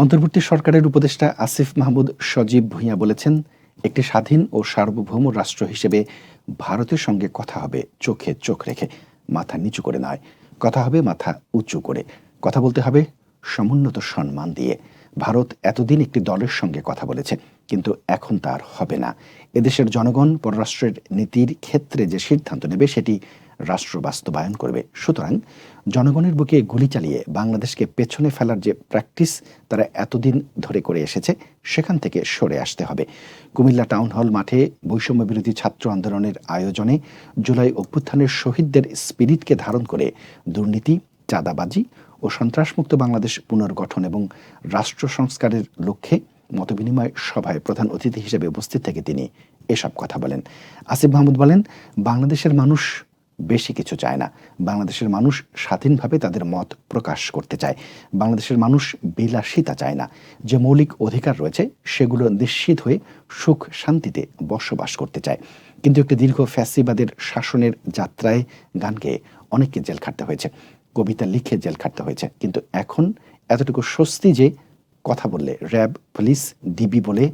অন্তর্বর্তী সরকারের উপদেষ্টা আসিফ মাহমুদ সজীব ভূঁইয়া বলেছেন, একটি স্বাধীন ও সার্বভৌম রাষ্ট্র হিসেবে ভারতের সঙ্গে কথা হবে চোখে চোখ রেখে, মাথা নিচু করে নয়, কথা হবে মাথা উঁচু করে। কথা বলতে হবে সমুন্নত সম্মান দিয়ে। ভারত এতদিন একটি দলের সঙ্গে কথা বলেছে। কিন্তু এখন তার হবে না। এদেশের জনগণ পররাষ্ট্রের নীতির ক্ষেত্রে যে সিদ্ধান্ত নেবে, সেটি রাষ্ট্র বাস্তবায়ন করবে। সুতরাং জনগণের বুকে গুলি চালিয়ে বাংলাদেশকে পেছনে ফেলার যে প্র্যাকটিস তারা এতদিন ধরে করে এসেছে, সেখান থেকে সরে আসতে হবে। কুমিল্লা টাউন হল মাঠে বৈষম্য বিরোধী ছাত্র আন্দোলনের আয়োজনে জুলাই অভ্যুত্থানের শহীদদের স্পিরিটকে ধারণ করে দুর্নীতি, চাঁদাবাজি ও সন্ত্রাসমুক্ত বাংলাদেশ পুনর্গঠন এবং রাষ্ট্র সংস্কারের লক্ষ্যে মতবিনিময় সভায় প্রধান অতিথি হিসেবে উপস্থিত থেকে তিনি এসব কথা বলেন। আসিফ মাহমুদ বলেন, বাংলাদেশের মানুষ বেশি কিছু চায় না। বাংলাদেশের মানুষ স্বাধীনভাবে তাদের মত প্রকাশ করতে চায়। বাংলাদেশের মানুষ বিলাসিতা চায় না। যে মৌলিক অধিকার রয়েছে, সেগুলো নিশ্চিত হয়ে সুখ শান্তিতে বসবাস করতে চায়। কিন্তু একটি দীর্ঘ ফ্যাসিবাদের শাসনের যাত্রায় গানকে অনেককে জেল খাটতে হয়েছে। কবিতা লিখে জেল খাটতে হয়েছে। কিন্তু এখন এতটুকু স্বস্তি যে কথা বললে, র্যাব, পুলিশ, ডিবি বলে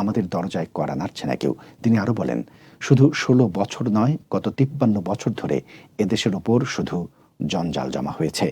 আমাদের দরজায় করা নাড়ছে না কেউ। তিনি আরও বলেন, শুধু ষোলো বছর নয়, গত তিপ্পান্ন বছর ধরে এদেশের ওপর শুধু জঞ্জাল জমা হয়েছে।